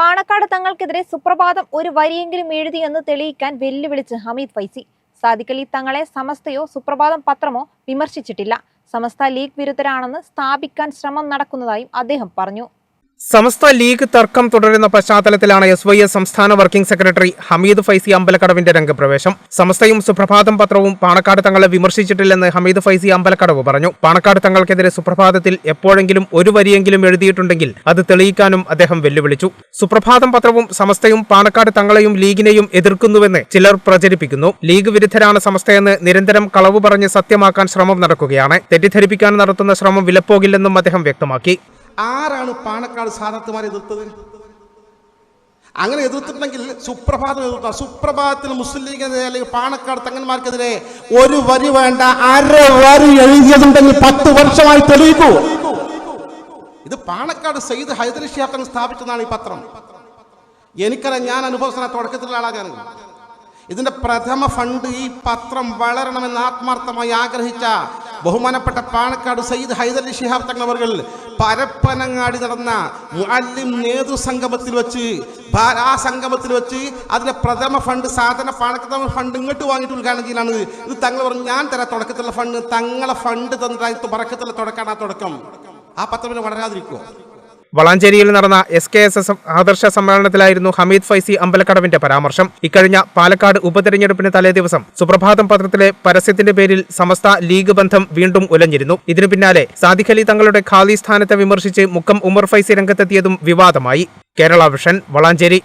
പാണക്കാട് തങ്ങൾക്കെതിരെ സുപ്രഭാതം ഒരു വരിയെങ്കിലും എഴുതിയെന്ന് തെളിയിക്കാൻ വെല്ലുവിളിച്ച് ഹമീദ് ഫൈസി. സാദിഖലി തങ്ങളെ സമസ്തയോ സുപ്രഭാതം പത്രമോ വിമർശിച്ചിട്ടില്ല. സമസ്ത ലീഗ് വിരുദ്ധരാണെന്ന് സ്ഥാപിക്കാൻ ശ്രമം നടക്കുന്നതായും അദ്ദേഹം പറഞ്ഞു. സമസ്ത ലീഗ് തർക്കം തുടരുന്ന പശ്ചാത്തലത്തിലാണ് എസ് വൈ എസ് സംസ്ഥാന വർക്കിംഗ് സെക്രട്ടറി ഹമീദ് ഫൈസി അമ്പലക്കടവിന്റെ രംഗപ്രവേശം. സമസ്തയും സുപ്രഭാതം പത്രവും പാണക്കാട് തങ്ങളെ വിമർശിച്ചിട്ടില്ലെന്ന് ഹമീദ് ഫൈസി അമ്പലക്കടവ് പറഞ്ഞു. പാണക്കാട് തങ്ങൾക്കെതിരെ സുപ്രഭാതത്തിൽ എപ്പോഴെങ്കിലും ഒരു വരിയെങ്കിലും എഴുതിയിട്ടുണ്ടെങ്കിൽ അത് തെളിയിക്കാനും അദ്ദേഹം വെല്ലുവിളിച്ചു. സുപ്രഭാതം പത്രവും സമസ്തയും പാണക്കാട് തങ്ങളെയും ലീഗിനെയും എതിർക്കുന്നുവെന്ന് ചിലർ പ്രചരിപ്പിക്കുന്നു. ലീഗ് വിരുദ്ധരാണ് സമസ്തയെന്ന് നിരന്തരം കളവ് പറഞ്ഞ് സത്യമാക്കാൻ ശ്രമം നടക്കുകയാണ്. തെറ്റിദ്ധരിപ്പിക്കാൻ നടത്തുന്ന ശ്രമം വിലപ്പോകില്ലെന്നും അദ്ദേഹം വ്യക്തമാക്കി. ആരാണ് പാണക്കാട് സാധാർത്ഥമാരെ എതിർത്തത്? അങ്ങനെ എതിർത്തിട്ടുണ്ടെങ്കിൽ സുപ്രഭാതം എതിർത്ത. സുപ്രഭാതത്തിൽ മുസ്ലിം ലീഗിനെതിരെ അല്ലെങ്കിൽ പാണക്കാട് തങ്ങന്മാർക്കെതിരെ ഒരു വരി വേണ്ട അര വരി എഴുതിയതുണ്ടെങ്കിൽ പത്ത് വർഷമായി തെളിയിക്കൂ. ഇത് പാണക്കാട് സയ്യിദ് ഹൈദരി തങ്ങൾ സ്ഥാപിച്ചതാണ് ഈ പത്രം. എനിക്കറിയാം ഞാൻ അനുഭവസ്ഥന തുടക്കത്തിലുള്ള ആളാണ് ഞാൻ. ഇതിന്റെ പ്രഥമ ഫണ്ട് ഈ പത്രം വളരണമെന്ന് ആത്മാർത്ഥമായി ആഗ്രഹിച്ച ബഹുമാനപ്പെട്ട പാണക്കാട് സയ്യിദ് ഹൈദലി ഷിഹാബ് തങ്ങളവർ പരപ്പനങ്ങാടി നടന്ന മുഅല്ലിം നേതൃ സംഗമത്തിൽ വെച്ച് ആ സംഗമത്തിൽ വെച്ച് അതിലെ പ്രഥമ ഫണ്ട് സാധന പാണക്കഥമ ഫണ്ട് ഇങ്ങോട്ട് വാങ്ങിയിട്ട് ഉദ്ഘാടനത്തിലാണ് ഇത് തങ്ങൾ പറഞ്ഞു ഞാൻ തരാം തുടക്കത്തിലുള്ള ഫണ്ട് തങ്ങളെ ഫണ്ട് തന്നിട്ട് പറക്കത്തിലുള്ള തുടക്കമാണ് ആ തുടക്കം. ആ പത്രം മിനിറ്റ് വളരാതിരിക്കുമോ വളാഞ്ചേരിയിൽ നടന്ന എസ് കെ എസ് എസ് ആദർശ സമ്മേളനത്തിലായിരുന്നു ഹമീദ് ഫൈസി അമ്പലക്കടവിന്റെ പരാമർശം. ഇക്കഴിഞ്ഞ പാലക്കാട് ഉപതെരഞ്ഞെടുപ്പിന് തലേദിവസം സുപ്രഭാതം പത്രത്തിലെ പരസ്യത്തിന്റെ പേരിൽ സമസ്ത ലീഗ് ബന്ധം വീണ്ടും ഉലഞ്ഞിരുന്നു. ഇതിനു പിന്നാലെ സാദിഖ് അലി തങ്ങളുടെ ഖാദി സ്ഥാനത്തെ വിമർശിച്ച് മുക്കം ഉമർ ഫൈസി രംഗത്തെത്തിയതും വിവാദമായി. കേരള വിഷൻ വളാഞ്ചേരി.